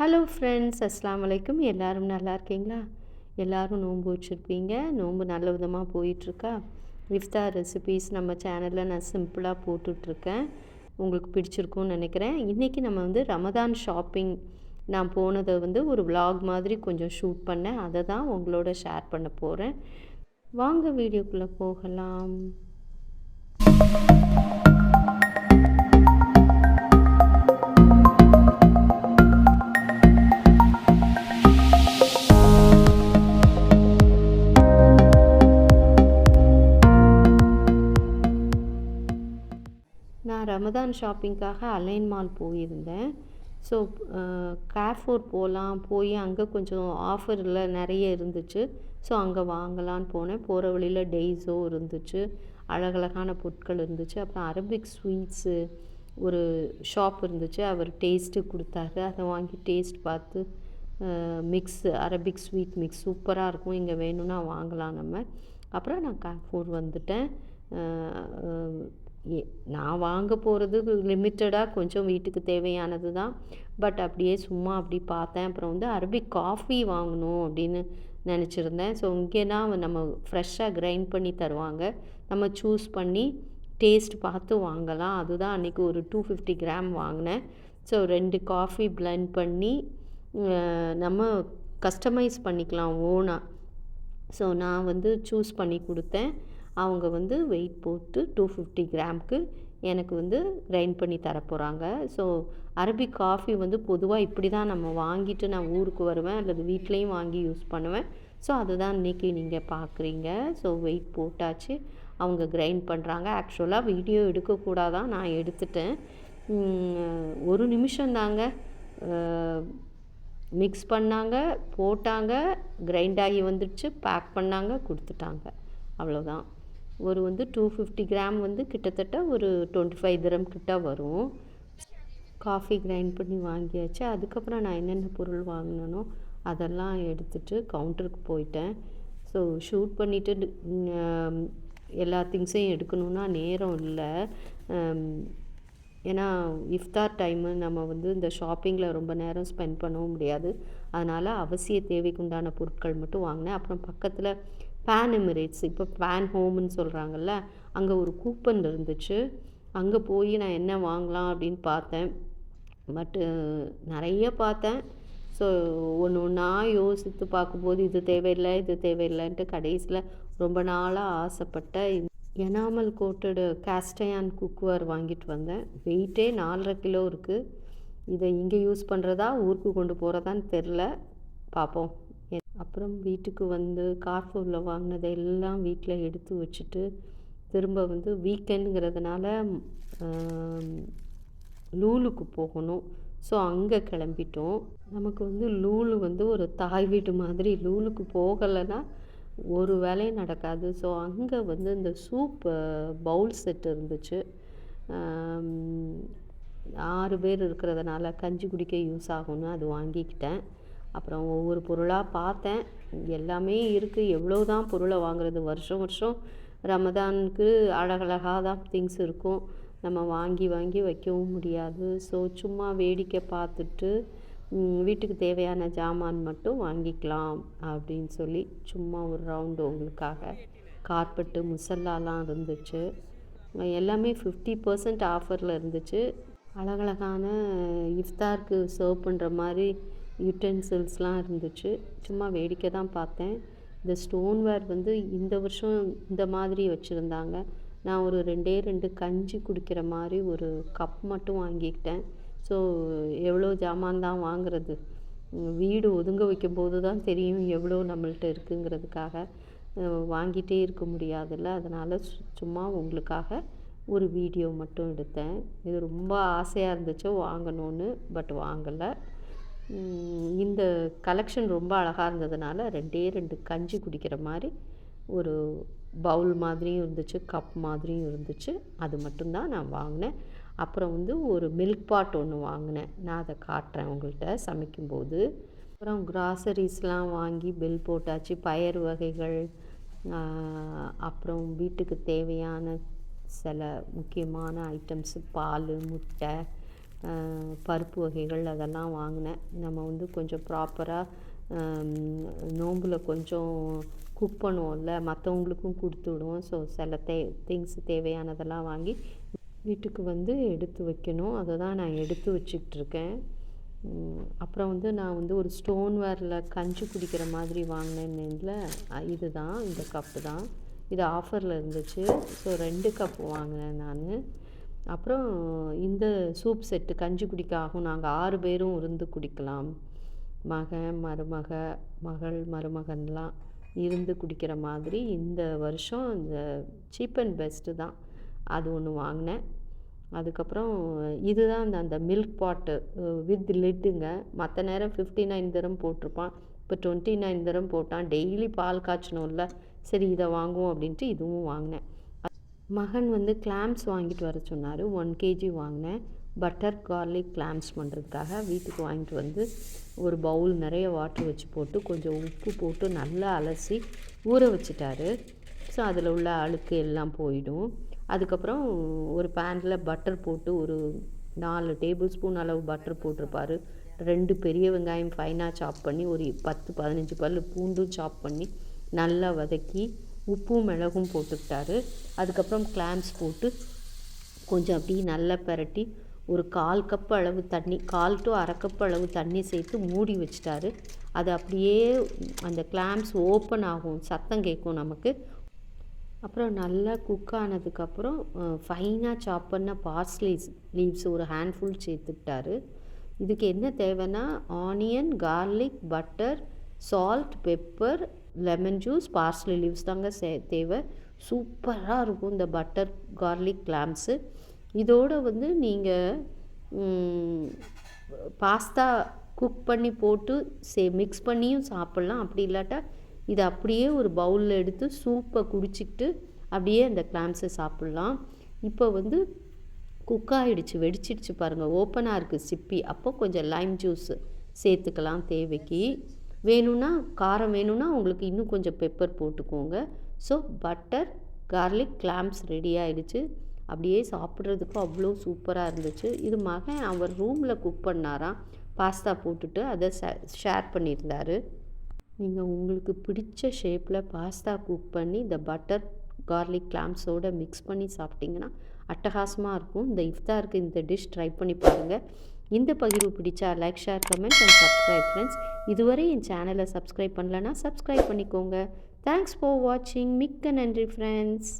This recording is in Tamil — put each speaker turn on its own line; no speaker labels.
ஹலோ ஃப்ரெண்ட்ஸ் அஸ்லாம் வலைக்கும் எல்லோரும் நல்லா இருக்கீங்களா? எல்லோரும் நோன்பு வச்சுருப்பீங்க. நோன்பு நல்ல விதமாக போயிட்டுருக்கா? இஃப்தார் ரெசிபீஸ் நம்ம சேனலில் நான் சிம்பிளாக போட்டுட்ருக்கேன். உங்களுக்கு பிடிச்சிருக்கும்னு நினைக்கிறேன். இன்றைக்கி நம்ம வந்து ரமதான் ஷாப்பிங் நான் போனதை வந்து ஒரு விலாக் மாதிரி கொஞ்சம் ஷூட் பண்ணேன். அதை தான் உங்களோட ஷேர் பண்ண போகிறேன் வாங்க வீடியோக்குள்ளே போகலாம். ரமதான் ஷாப்பிங்க்காக அலைன் மால் போயிருந்தேன். ஸோ கேர்ஃபோர் போகலாம் போய் அங்கே கொஞ்சம் ஆஃபரில் நிறைய இருந்துச்சு. ஸோ அங்கே வாங்கலான்னு போனேன். போகிற வழியில் டெய்ஸோ இருந்துச்சு. அழகழகான பொருட்கள் இருந்துச்சு. அப்புறம் அரபிக் ஸ்வீட்ஸு ஒரு ஷாப் இருந்துச்சு. அவர் டேஸ்ட்டு கொடுத்தாரு. அதை வாங்கி டேஸ்ட் பார்த்து மிக்ஸ் அரபிக் ஸ்வீட் மிக்ஸ் சூப்பராக இருக்கும். இங்கே வேணும்னா வாங்கலாம் நம்ம. அப்புறம் நான் கேர்ஃபோர் வந்துட்டேன். நான் வாங்க போகிறது லிமிட்டடாக கொஞ்சம் வீட்டுக்கு தேவையானது தான். பட் அப்படியே சும்மா அப்படி பார்த்தேன். அப்புறம் வந்து அரபிக் காஃபி வாங்கணும் அப்படின்னு நினச்சிருந்தேன். ஸோ இங்கேனா நம்ம ஃப்ரெஷ்ஷாக கிரைண்ட் பண்ணி தருவாங்க. நம்ம சூஸ் பண்ணி டேஸ்ட் பார்த்து வாங்கலாம். அதுதான் அன்றைக்கி ஒரு டூ ஃபிஃப்டி கிராம் வாங்கினேன். ஸோ ரெண்டு காஃபி பிளெண்ட் பண்ணி நம்ம கஸ்டமைஸ் பண்ணிக்கலாம் ஓனாக ஸோ நான் வந்து சூஸ் பண்ணி கொடுத்தேன். அவங்க வந்து வெயிட் போட்டு டூ ஃபிஃப்டி கிராமுக்கு எனக்கு வந்து கிரைண்ட் பண்ணி தரப்போகிறாங்க ஸோ அரபிக் காஃபி வந்து பொதுவாக இப்படி தான் நம்ம வாங்கிட்டு நான் ஊருக்கு வருவேன் அல்லது வீட்லேயும் வாங்கி யூஸ் பண்ணுவேன். ஸோ அதுதான் இன்றைக்கி நீங்கள் பார்க்குறீங்க ஸோ வெயிட் போட்டாச்சு அவங்க கிரைண்ட் பண்ணுறாங்க ஆக்சுவலாக வீடியோ எடுக்கக்கூடாதான் நான் எடுத்துட்டேன். ஒரு நிமிஷம் தாங்க. மிக்ஸ் பண்ணாங்க போட்டாங்க கிரைண்ட் ஆகி வந்துடுச்சு பேக் பண்ணாங்க கொடுத்துட்டாங்க. அவ்வளோதான் ஒரு வந்து டூ ஃபிஃப்டி கிராம் வந்து கிட்டத்தட்ட ஒரு டுவெண்ட்டி ஃபைவ் திரம் கிட்ட வரும். காஃபி கிரைண்ட் பண்ணி வாங்கியாச்சு. அதுக்கப்புறம் நான் என்னென்ன பொருள் வாங்கினனோ அதெல்லாம் எடுத்துகிட்டு கவுண்டருக்கு போயிட்டேன். ஸோ ஷூட் பண்ணிவிட்டு எல்லா திங்ஸையும் எடுக்கணுன்னா நேரம் இல்லை. ஏன்னா இஃப்தார் டைமு நம்ம வந்து இந்த ஷாப்பிங்கில் ரொம்ப நேரம் ஸ்பெண்ட் பண்ணவும் முடியாது. அதனால் அவசிய தேவைக்கு உண்டான பொருட்கள் மட்டும் வாங்கினேன். அப்புறம் பக்கத்தில் பேன் எமிரேட்ஸ் இப்போ பேன் ஹோம்னு சொல்கிறாங்கல்ல அங்கே ஒரு கூப்பன் இருந்துச்சு. அங்கே போய் நான் என்ன வாங்கலாம் அப்படின்னு பார்த்தேன். பட்டு நிறைய பார்த்தேன். ஸோ ஒன்று ஒன்றா யோசித்து பார்க்கும்போது இது தேவையில்லை இது தேவையில்லைன்ட்டு கடைசியில் ரொம்ப நாளாக ஆசைப்பட்ட எனாமல் கோட்டடு கேஸ்டயான் குக்வேர் வாங்கிட்டு வந்தேன். வெயிட்டே நாலரை கிலோ இருக்குது இதை இங்கே யூஸ் பண்ணுறதா ஊருக்கு கொண்டு போகிறதான்னு தெரில பார்ப்போம். அப்புறம் வீட்டுக்கு வந்து கார்ஃபூரில் வாங்கினதை எல்லாம் வீட்டில் எடுத்து வச்சுட்டு திரும்ப வந்து வீக்கெண்டுங்கிறதுனால லூலுக்கு போகணும். ஸோ அங்கே கிளம்பிட்டோம். நமக்கு வந்து லூலு வந்து ஒரு தாய் வீட்டு மாதிரி. லூலுக்கு போகலைன்னா ஒரு வேலையும் நடக்காது. ஸோ அங்கே வந்து இந்த சூப் பவுல் செட் இருந்துச்சு. ஆறு பேர் இருக்கிறதுனால கஞ்சி குடிக்க யூஸ் ஆகும்னு அது வாங்கிக்கிட்டேன். அப்புறம் ஒவ்வொரு பொருளாக பார்த்தேன். எல்லாமே இருக்குது எவ்வளோ தான் பொருளை வாங்குறது? வருஷம் வருஷம் ரமதானுக்கு அழகழகாக தான் திங்ஸ் இருக்கும். நம்ம வாங்கி வாங்கி வைக்கவும் முடியாது. ஸோ சும்மா வேடிக்கை பார்த்துட்டு வீட்டுக்கு தேவையான ஜாமான் மட்டும் வாங்கிக்கலாம் அப்படின்னு சொல்லி சும்மா ஒரு ரவுண்டு உங்களுக்காக கார்பெட்டு முசல்லாலாம் இருந்துச்சு. எல்லாமே ஃபிஃப்டி பர்சன்ட் ஆஃபரில் இருந்துச்சு. அழகழகான இஃப்தாருக்கு சர்வ் பண்ணுற மாதிரி யூட்டென்சில்ஸ்லாம் இருந்துச்சு. சும்மா வேடிக்கை தான் பார்த்தேன். இந்த ஸ்டோன்வேர் வந்து இந்த வருஷம் இந்த மாதிரி வச்சுருந்தாங்க. நான் ஒரு ரெண்டே ரெண்டு கஞ்சி குடிக்கிற மாதிரி ஒரு கப் மட்டும் வாங்கிக்கிட்டேன். ஸோ எவ்வளோ ஜாமான் தான் வாங்குறது? வீடு ஒதுங்க வைக்கும்போது தான் தெரியும் எவ்வளோ நம்மள்ட்ட இருக்குங்கிறதுக்காக. வாங்கிட்டே இருக்க முடியாதுல்ல. அதனால் சும்மா உங்களுக்காக ஒரு வீடியோ மட்டும் எடுத்தேன். இது ரொம்ப ஆசையாக இருந்துச்சு வாங்கணும்னு பட் வாங்கலை. இந்த கலெக்ஷன் ரொம்ப அழகாக இருந்ததுனால ரெண்டே ரெண்டு கஞ்சி குடிக்கிற மாதிரி ஒரு பவுல் மாதிரியும் இருந்துச்சு கப் மாதிரியும் இருந்துச்சு. அது மட்டும்தான் நான் வாங்கினேன். அப்புறம் வந்து ஒரு மில்க் பாட் ஒன்று வாங்கினேன். நான் அதை காட்டுறேன் உங்கள்கிட்ட சமைக்கும்போது. அப்புறம் கிராசரிஸ்லாம் வாங்கி பில் போட்டாச்சு. பயறு வகைகள் அப்புறம் வீட்டுக்கு தேவையான சில முக்கியமான ஐட்டம்ஸு பால் முட்டை பருப்பு வகைகள் அதெல்லாம் வாங்கினேன். நம்ம வந்து கொஞ்சம் ப்ராப்பராக நோம்பில் கொஞ்சம் குக் பண்ணுவோம்ல மற்றவங்களுக்கும் கொடுத்து விடுவோம். ஸோ சில தே திங்ஸ் தேவையானதெல்லாம் வாங்கி வீட்டுக்கு வந்து எடுத்து வைக்கணும். அதை தான் நான் எடுத்து வச்சிட்ருக்கேன் அப்புறம் வந்து நான் வந்து ஒரு ஸ்டோன் வேரில் கஞ்சி குடிக்கிற மாதிரி வாங்கினேன்ல இது தான் இந்த கப்பு தான். இது ஆஃபரில் இருந்துச்சு. ஸோ ரெண்டு கப் வாங்கினேன் நான். அப்புறம் இந்த சூப் செட்டு கஞ்சி குடிக்க ஆகும் நாங்கள் ஆறு பேரும் இருந்து குடிக்கலாம். மகன் மருமக மகள் மருமகன்லாம் இருந்து குடிக்கிற மாதிரி இந்த வருஷம் இந்த சீப் அண்ட் பெஸ்ட்டு தான். அது ஒன்று வாங்கினேன். அதுக்கப்புறம் இதுதான் அந்த அந்த மில்க் பாட்டு வித் லிட்டுங்க. மற்ற நேரம் ஃபிஃப்டி நைன் தரம் போட்டிருப்பான். இப்போ டுவெண்ட்டி நைன் தரம் போட்டான். டெய்லி பால் காய்ச்சணும்ல. சரி இதை வாங்குவோம் அப்படின்ட்டு இதுவும் வாங்கினேன். மகன் வந்து கிளாம்ஸ் வாங்கிட்டு வர சொன்னார். ஒன் கேஜி வாங்கினேன். பட்டர் கார்லிக் கிளாம்ஸ் பண்ணுறதுக்காக வீட்டுக்கு வாங்கிட்டு வந்து ஒரு பவுல் நிறைய வாட்டர் வச்சு போட்டு கொஞ்சம் உப்பு போட்டு நல்லா அலசி ஊற வச்சுட்டாரு. ஸோ அதில் உள்ள அழுக்கு எல்லாம் போயிடும். அதுக்கப்புறம் ஒரு பேனில் பட்டர் போட்டு ஒரு நாலு டேபிள் ஸ்பூன் அளவு பட்டர் போட்டிருப்பாரு. ரெண்டு பெரிய வெங்காயம் ஃபைனாக சாப் பண்ணி ஒரு பத்து பதினஞ்சு பல் பூண்டும் சாப் பண்ணி நல்லா வதக்கி உப்பும் மிளகும் போட்டுக்கிட்டாரு. அதுக்கப்புறம் கிளாம்ஸ் போட்டு கொஞ்சம் அப்படியே நல்லா பரட்டி ஒரு கால் கப் அளவு தண்ணி கால் டு அரை கப் அளவு தண்ணி சேர்த்து மூடி வச்சிட்டாரு. அது அப்படியே அந்த கிளாம்ஸ் ஓப்பன் ஆகும் சத்தம் கேட்கும் நமக்கு. அப்புறம் நல்லா குக் ஆனதுக்கப்புறம் ஃபைனாக சாப் பண்ண பார்ஸ்லி லீவ்ஸ் ஒரு ஹேண்ட்ஃபுல் சேர்த்துக்கிட்டாரு. இதுக்கு என்ன தேவைன்னா onion garlic butter salt pepper lemon juice parsley leaves தாங்க சே தேவை. சூப்பராக இருக்கும் இந்த பட்டர் கார்லிக் கிளாம்ஸு இதோடு வந்து நீங்கள் பாஸ்தா குக் பண்ணி போட்டு சே மிக்ஸ் பண்ணியும் சாப்பிட்லாம். அப்படி இல்லாட்டா இதை அப்படியே ஒரு பவுலில் எடுத்து சூப்பை குடிச்சிக்கிட்டு அப்படியே அந்த கிளாம்ஸை சாப்பிட்லாம். இப்போ வந்து குக் ஆகிடுச்சு வெடிச்சிடுச்சு பாருங்கள் ஓப்பனாக இருக்குது சிப்பி. அப்போ கொஞ்சம் லைம் ஜூஸ் சேர்த்துக்கலாம் தேவைக்கு. வேணும்னா காரம் வேணும்னா உங்களுக்கு இன்னும் கொஞ்சம் பெப்பர் போட்டுக்கோங்க. So butter garlic clams ready ஆகிடுச்சு அப்படியே சாப்பிட்றதுக்கு அவ்வளோ சூப்பராக இருந்துச்சு. இது மகன் அவர் ரூமில் குக் பண்ணாராம். பாஸ்தா போட்டுட்டு அதை ஷேர் பண்ணியிருந்தார். நீங்கள் உங்களுக்கு பிடிச்ச ஷேப்பில் பாஸ்தா குக் பண்ணி இந்த பட்டர் கார்லிக் கிளாம்ஸோடு மிக்ஸ் பண்ணி சாப்பிட்டிங்கன்னா அட்டகாசமாக இருக்கும். இந்த இஃப்தாருக்கு இந்த டிஷ் ட்ரை பண்ணி பாருங்கள் இந்த பகிர்வு பிடிச்சா like share comment and subscribe friends இதுவரை என் சேனலை சப்ஸ்கிரைப் பண்ணலன்னா சப்ஸ்கிரைப் பண்ணிக்கோங்க. தேங்க்ஸ் ஃபார் வாட்சிங் மிக்க நன்றி ஃப்ரெண்ட்ஸ்